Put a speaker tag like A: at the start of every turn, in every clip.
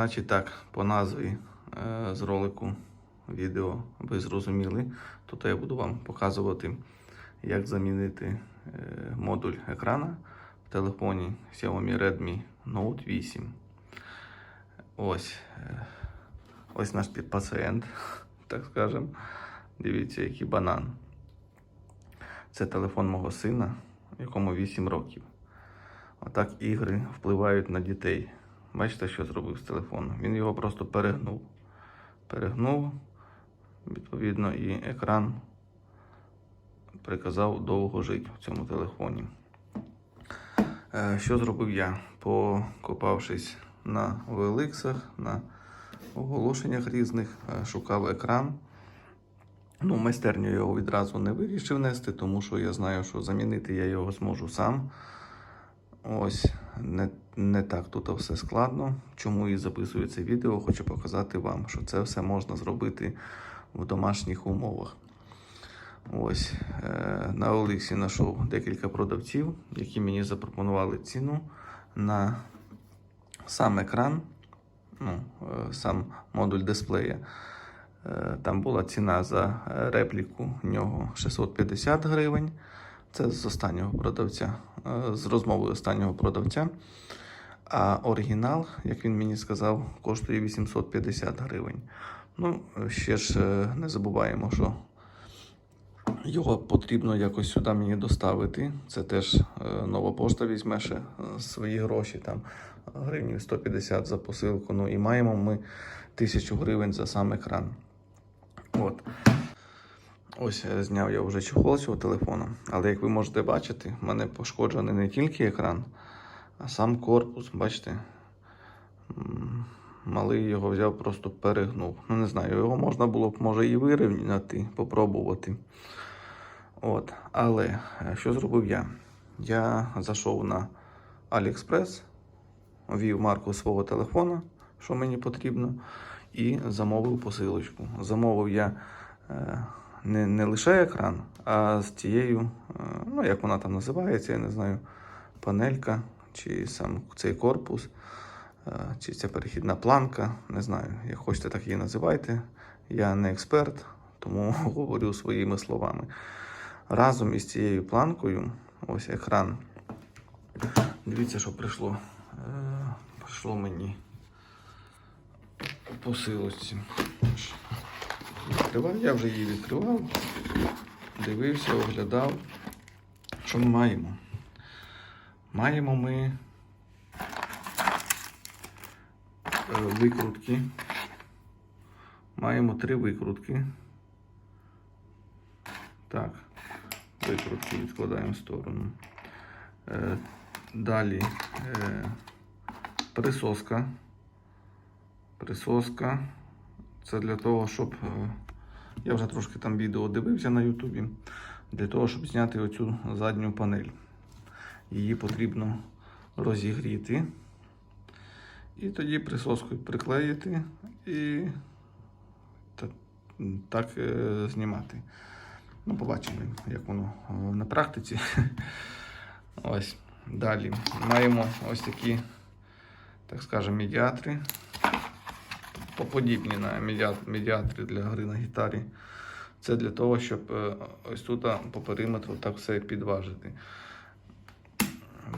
A: Значить так, по назві е, з ролику відео ви зрозуміли. Тут я буду вам показувати, як замінити е, модуль екрана в телефоні Xiaomi Redmi Note 8. Ось, е, ось наш пацієнт, так скажемо. Дивіться, який банан. Це телефон мого сина, якому 8 років. Отак ігри впливають на дітей. Бачите, що зробив з телефоном? Він його просто перегнув. Перегнув, відповідно, і екран приказав довго жити в цьому телефоні. Е, Що зробив я? Покопавшись на OLX, на оголошеннях різних, е, шукав екран. Ну, майстерню його відразу не вирішив нести, тому що я знаю, що замінити я його зможу сам. Ось, не, не так тут все складно. Чому і записую це відео, хочу показати вам, що це все можна зробити в домашніх умовах. Ось, е, на Олексі знайшов декілька продавців, які мені запропонували ціну на сам екран, ну, е, сам модуль дисплея. Е, Там була ціна за репліку нього 650 гривень. Це з останнього продавця, з розмовою останнього продавця. А оригінал, як він мені сказав, коштує 850 гривень. Ну, ще ж е, не забуваємо, що його потрібно якось сюди мені доставити. Це теж е, нова пошта візьме ще е, свої гроші, там гривнів 150 за посилку. Ну і маємо ми 1000 гривень за сам екран. От. Ось зняв я вже чехол цього телефону, але як ви можете бачити, в мене пошкоджений не тільки екран, а сам корпус. Бачите? Малий його взяв, просто перегнув. Ну, не знаю, його можна було б, може, і вирівняти, попробувати. От. Але е, що зробив я? Я зайшов на AliExpress, ввів марку свого телефона, що мені потрібно, і замовив посилочку. Замовив я е, не, не лише екран, а з тією, е, ну як вона там називається, я не знаю, панелька чи сам цей корпус, е, чи ця перехідна планка, не знаю, як хочете, так її називайте. Я не експерт, тому говорю своїми словами. Разом із цією планкою, ось екран. Дивіться, що прийшло. Е, прийшло мені по посилочці. Відкривав, я вже її відкривав, дивився, оглядав. Що ми маємо? Маємо ми е, викрутки. Маємо три викрутки. Так, викрутки відкладаємо в сторону. Е, Далі е, присоска. Присоска. Це для того, щоб. Я вже трошки там відео дивився на Ютубі. Для того, щоб зняти оцю задню панель. Її потрібно розігріти. І тоді присоскою приклеїти і так е, знімати. Ну, побачимо, як воно е, на практиці. Ось. Далі маємо ось такі, так скажемо, медіатри. Поподібні на медіатри для гри на гітарі. Це для того, щоб е, ось тут по периметру так все підважити.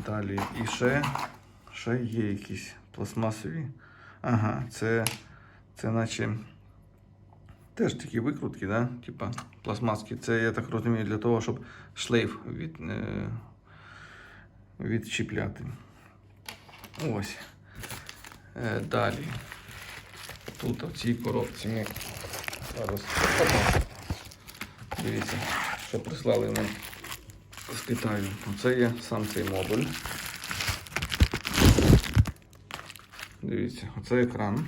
A: Далі і ще, ще є якісь пластмасові. Ага, це, це наче теж такі викрутки, да? Типа пластмаски. Це, я так розумію, для того, щоб шлейф від, е, відчіпляти. Ось. Е, далі. Тут в цій коробці ми зараз. Дивіться, що прислали нам з. Оце є сам цей модуль. Дивіться, оце екран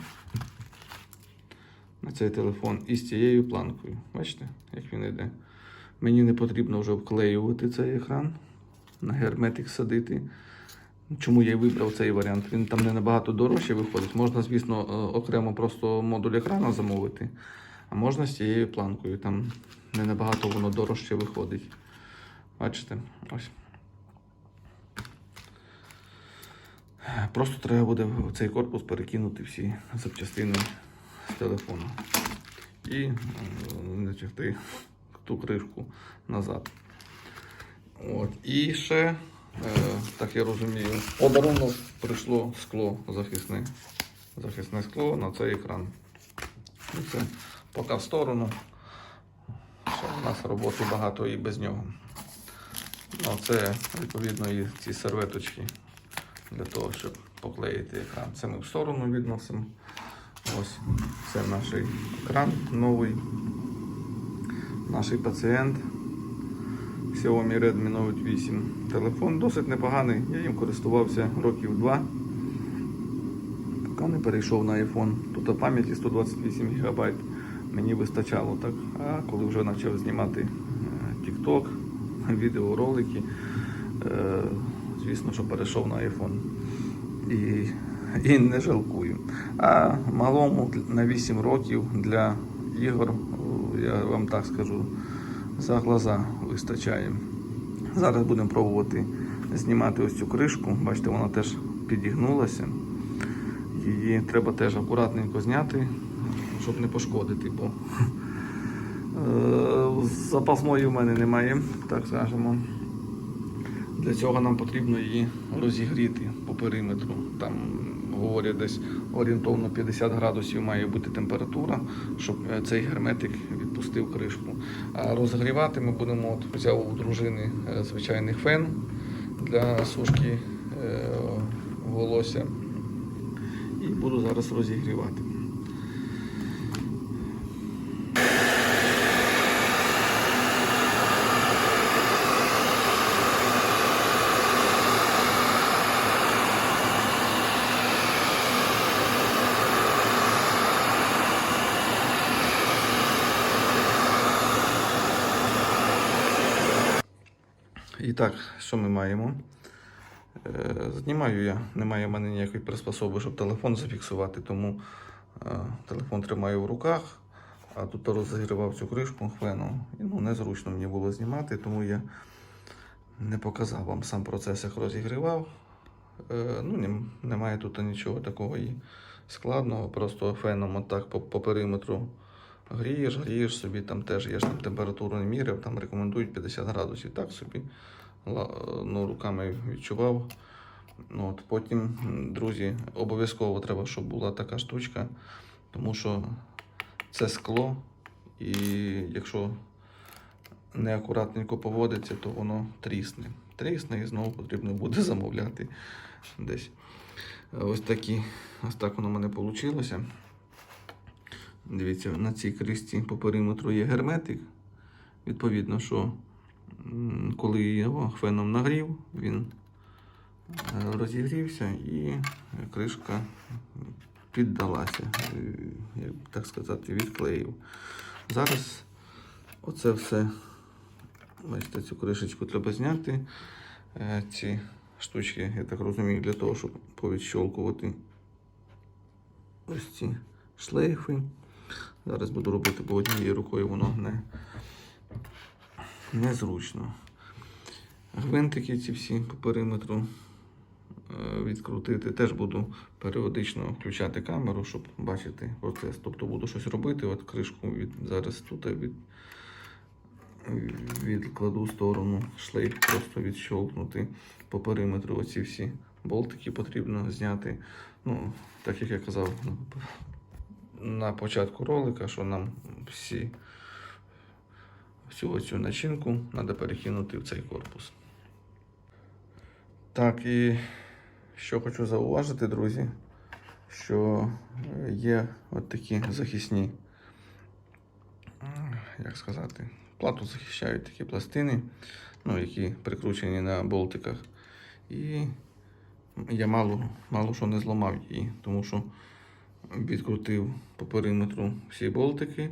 A: на цей телефон із цією планкою. Бачите, як він йде. Мені не потрібно вже вклеювати цей екран, на герметик садити. Чому я і вибрав цей варіант? Він там не набагато дорожче виходить. Можна, звісно, е, окремо просто модуль екрану замовити, а можна з цією планкою. Там не набагато воно дорожче виходить. Бачите? Ось. Просто треба буде в цей корпус перекинути всі запчастини з телефону і е, натягти ту кришку назад. От. І ще, е, так я розумію, подарунок прийшло скло захисне. Захисне скло на цей екран. І це поки в сторону. Що у нас роботи багато і без нього. Ну, це відповідно і ці серветочки для того, щоб поклеїти екран. Це ми в сторону відносимо. Ось це наш екран новий. Наш пацієнт Xiaomi Redmi Note 8. Телефон досить непоганий, я їм користувався років два. Поки не перейшов на iPhone. Тут пам'яті 128 ГБ мені вистачало так. А коли вже почав знімати е, TikTok, відеоролики, е, звісно, що перейшов на iPhone. І, і не жалкую. А малому на 8 років для ігор, я вам так скажу, за глаза вистачає. Зараз будемо пробувати знімати ось цю кришку. Бачите, вона теж підігнулася. Її треба теж акуратненько зняти, щоб не пошкодити, бо запасної в мене немає, так скажемо. Для цього нам потрібно її розігріти по периметру. Там говорять, десь орієнтовно 50 градусів має бути температура, щоб е, цей герметик відпустив кришку. А розгрівати ми будемо, от взяв у дружини е, звичайний фен для сушки е, волосся. І буду зараз розігрівати. І так, що ми маємо? Е, Знімаю я, немає в мене ніякої приспособи, щоб телефон зафіксувати, тому е, телефон тримаю в руках, а тут розігрівав цю кришку хвену. Ну, незручно мені було знімати, тому я не показав вам сам процес, як розігрівав. Е, Ну, немає тут нічого такого і складного, просто феном отак по, по периметру грієш, грієш собі, там теж я ж там температуру не міряв, там рекомендують 50 градусів. Так собі ну, руками відчував. Ну, от, потім, друзі, обов'язково треба, щоб була така штучка, тому що це скло, і якщо неакуратненько поводиться, то воно трісне. Трісне і знову потрібно буде замовляти десь. Ось такі, ось так воно в мене вийшло. Дивіться, на цій кришці по периметру є герметик. Відповідно, що коли його феном нагрів, він е, розігрівся і кришка піддалася, е, як так сказати, відклеїв. Зараз оце все, бачите, цю кришечку треба зняти. Е, Ці штучки, я так розумію, для того, щоб повідщолкувати ось ці шлейфи. Зараз буду робити, бо однією рукою воно не незручно. Гвинтики ці всі по периметру е, відкрутити. Теж буду періодично включати камеру, щоб бачити процес. Тобто буду щось робити. От кришку від, зараз тут від, відкладу в сторону, шлейф просто відщолкнути по периметру. Оці всі болтики потрібно зняти. Ну, так як я казав на початку ролика, що нам всі всю цю начинку треба перекинути в цей корпус. Так, і що хочу зауважити, друзі, що є от такі захисні, як сказати, плату захищають такі пластини, ну, які прикручені на болтиках. І я мало, мало що не зламав її, тому що відкрутив по периметру всі болтики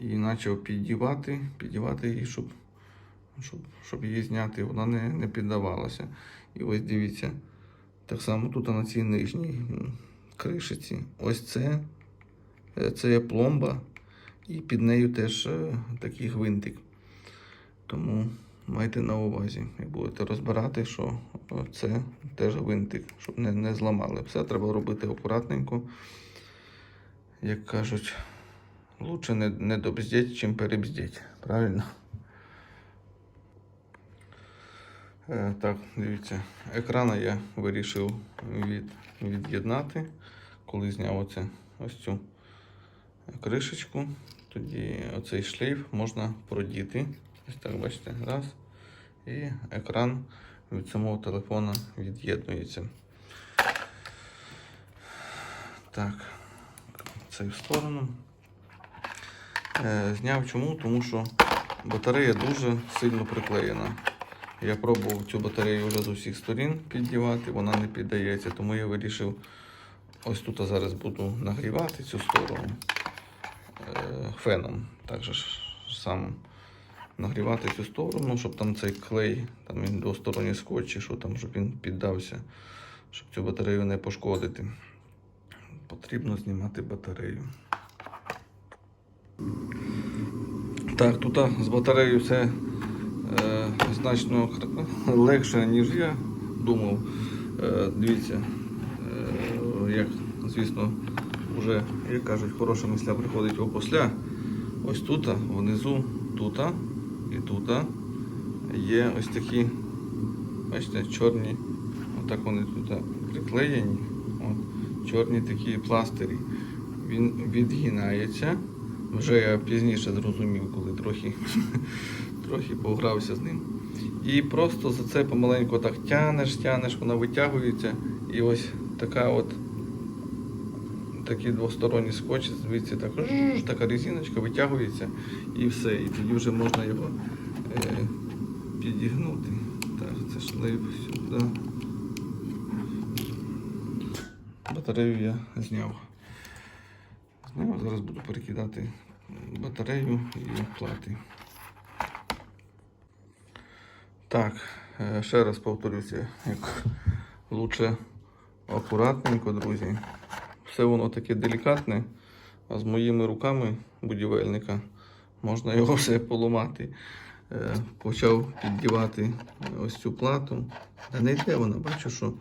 A: і почав піддівати, піддівати її, щоб, щоб, щоб її зняти. Вона не, не піддавалася. І ось дивіться, так само тут на цій нижній кришиці. Ось це, е, це є пломба, і під нею теж е, такий гвинтик. Тому майте на увазі і будете розбирати, що це теж гвинтик, щоб не, не зламали. Все треба робити акуратненько. Як кажуть, лучше не, не добздіть, чим перебздіть. Правильно? Е, так, дивіться, екрана я вирішив від, від'єднати, коли зняв оце, ось цю кришечку. Тоді оцей шлейф можна продіти. Ось так, бачите, раз. І екран від самого телефона від'єднується. Так, це в сторону. Е, зняв чому? Тому що батарея дуже сильно приклеєна. Я пробував цю батарею вже з усіх сторін піддівати, вона не піддається, тому я вирішив ось тут зараз буду нагрівати цю сторону е, феном. Також сам нагрівати цю сторону, щоб там цей клей, там він двосторонній скотч, чи що там, щоб він піддався, щоб цю батарею не пошкодити. Потрібно знімати батарею. Так, тут з батареєю все е, значно легше, ніж я думав. Е, дивіться, е, як, звісно, вже, як кажуть, хороша мисля приходить опосля. Ось тут, внизу, тут і тут є ось такі, бачите, чорні, отак вони тут приклеєні. От, чорні такі пластирі. Він відгинається. Вже я пізніше зрозумів, коли трохи, трохи погрався з ним. І просто за це помаленьку так тянеш, тянеш, вона витягується. І ось така от такий двосторонній скотч, звідси так, така резиночка витягується і все. І тоді вже можна його е, підігнути. Так, це шлейф сюди. Батарею я зняв. Зняв, зараз буду перекидати батарею і плати. Так, е, ще раз повторюся, як лучше акуратненько, друзі. Все воно таке делікатне, а з моїми руками будівельника можна його все поламати. Е, Почав піддівати ось цю плату. Та не йде вона, бачу, що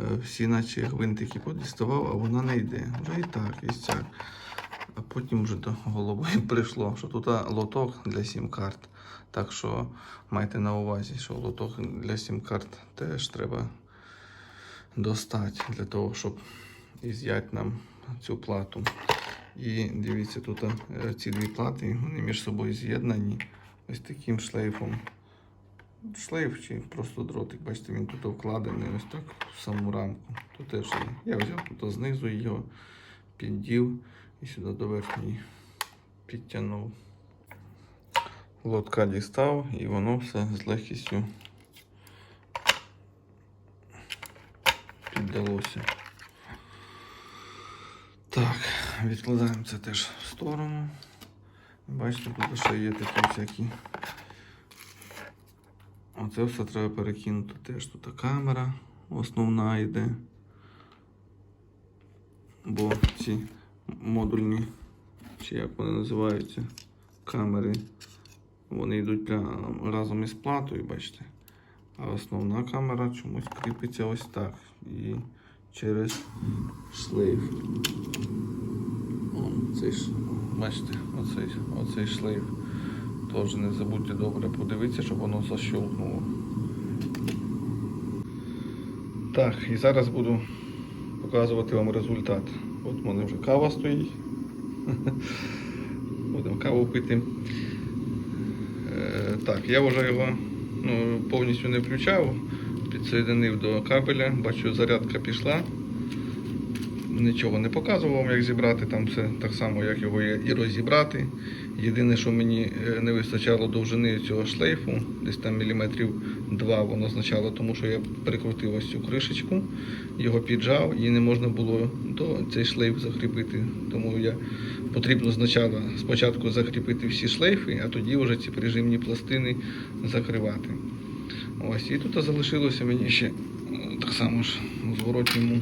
A: е, всі наче гвинтики подіставав, а вона не йде. Вже і так, і сяк. А потім вже до голови прийшло, що тут лоток для сім-карт. Так що майте на увазі, що лоток для сім-карт теж треба достати для того, щоб із'яти нам цю плату. І дивіться, тут е, ці дві плати вони між собою з'єднані ось таким шлейфом. Шлейф чи просто дротик, бачите, він тут вкладений ось так в саму рамку. Тут теж. Я взяв тут знизу його, піддів і сюди до верхньої підтягнув. Лотка дістав і воно все з легкістю піддалося. Так, відкладаємо це теж в сторону. Бачите, тут ще є такі всякі. Оце все треба перекинути теж тут камера основна йде. Бо ці модульні, чи як вони називаються, камери, вони йдуть прямо разом із платою, бачите. А основна камера чомусь кріпиться ось так. І через шлейф. Вон, цей, бачите, оцей, оцей шлейф. Теж не забудьте добре подивитися, щоб воно защелкнуло. Так, і зараз буду показувати вам результат. От в мене вже кава стоїть. Будемо каву пити. Е, так, я вже його ну, повністю не включав, підсоєдинив до кабеля, бачу, зарядка пішла. Нічого не показував як зібрати, там все так само, як його і розібрати. Єдине, що мені е, не вистачало довжини цього шлейфу, десь там міліметрів два воно означало, тому що я прикрутив ось цю кришечку, його піджав і не можна було до цей шлейф закріпити. Тому я потрібно спочатку, спочатку закріпити всі шлейфи, а тоді вже ці прижимні пластини закривати. Ось, і тут залишилося мені ще так само ж зворотньому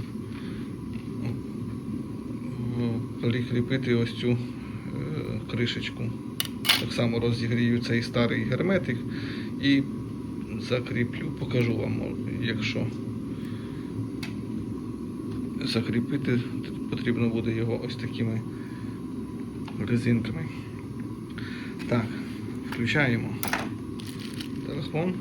A: прикріпити ось цю е, кришечку. Так само розігрію цей старий герметик і закріплю, покажу вам, якщо закріпити, потрібно буде його ось такими резинками. Так, включаємо телефон.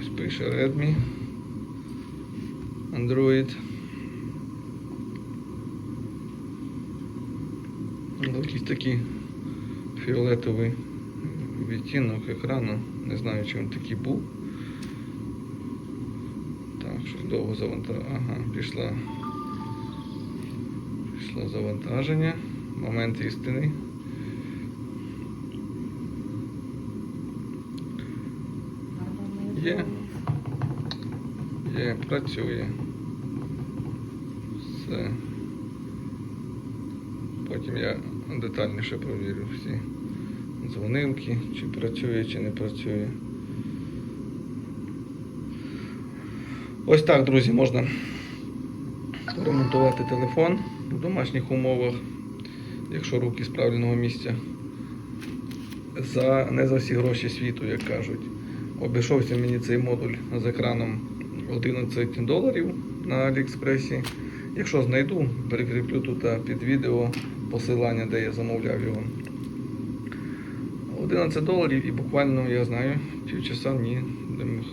A: Ось пише Redmi. Android. Якийсь такий фіолетовий відтінок екрану. Не знаю, чи він такий був. Так, щось довго завантаження. Ага, пішла. Пішло завантаження. Момент істини. Є. Працює. Все. Потім я детальніше провірю всі дзвонилки, чи працює, чи не працює. Ось так, друзі, можна ремонтувати телефон в домашніх умовах, якщо руки з правильного місця. За, не за всі гроші світу, як кажуть. Обійшовся мені цей модуль з екраном 11 доларів на Аліекспресі. Якщо знайду, прикріплю тут під відео посилання, де я замовляв його. 11 доларів і буквально, я знаю, півчаса, ні,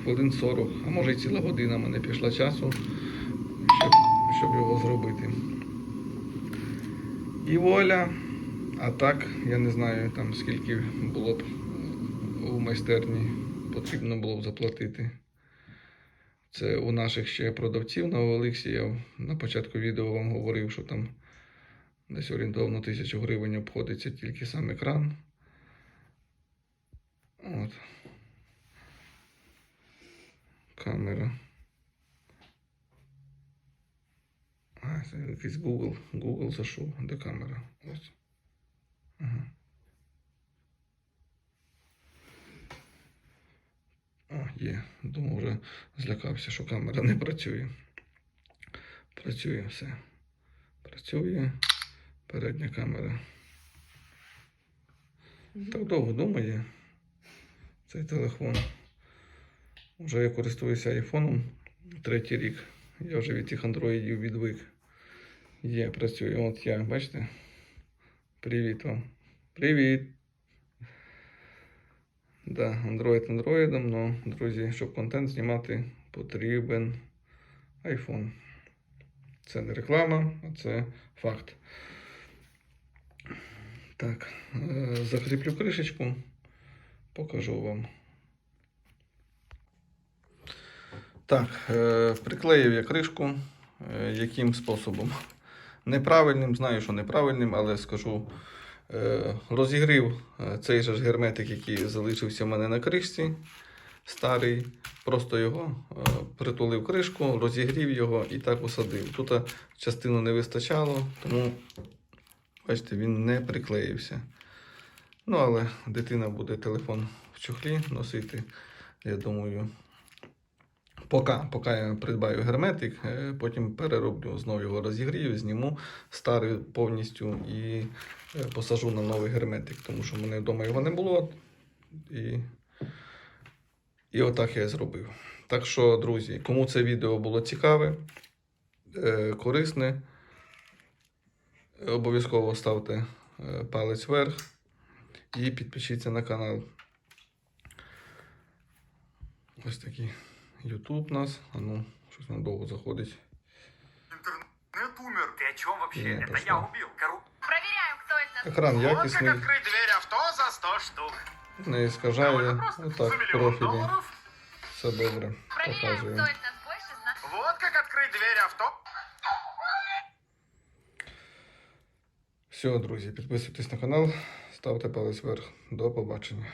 A: хвилин 40, а може і ціла година мене пішла часу, щоб, щоб його зробити. І воля. А так, я не знаю там скільки було б у майстерні потрібно було б заплатити. Це у наших ще продавців на Олексі. Я на початку відео вам говорив, що там десь орієнтовно тисячу гривень обходиться тільки сам екран. От. Камера. А, це якийсь Google. Google зайшов. Де камера? Ось. Ага. А, є. Думав, вже злякався, що камера не працює. Працює все. Працює передня камера. Так довго думає цей телефон. Вже я користуюся айфоном третій рік. Я вже від тих андроїдів відвик. Є, працює. От я, бачите? Привіт вам. Привіт! Да, Android андроїдом, але, друзі, щоб контент знімати, потрібен iPhone. Це не реклама, а це факт. Так, е, закріплю кришечку, покажу вам. Так, е, приклеїв я кришку. Е, яким способом? Неправильним, знаю, що неправильним, але скажу. Е, Розігрів е, цей же ж герметик, який залишився в мене на кришці, старий. Просто його е, притулив кришку, розігрів його і так усадив. Тут частину не вистачало, тому бачите, він не приклеївся. Ну, але дитина буде телефон в чохлі носити. Я думаю, поки, поки я придбаю герметик, е, потім перероблю, знову його розігрію, зніму старий повністю і е, посажу на новий герметик, тому що в мене вдома його не було. І, і отак я зробив. Так що, друзі, кому це відео було цікаве, е, корисне, обов'язково ставте палець вверх і підпишіться на канал. Ось такий YouTube у нас. А ну, щось нам довго заходить.
B: Интернет умер.
C: Ты о чем вообще?
A: Не,
C: Это
A: пошла.
C: я убил. Кору...
D: Проверяю, кто это.
A: Екран
B: Вот как
A: якісний,
B: открыть дверь авто за 100 штук.
A: не скажає.
B: Довольно просто.
A: Отак,
B: за
A: в
B: миллион
A: профілі.
B: долларов.
A: Все добре.
D: Проверяю, кто
A: Показуємо.
D: это. Больше знак.
B: Вот как открыть дверь авто.
A: Все, друзі, підписуйтесь на канал, ставте палець вверх. До побачення.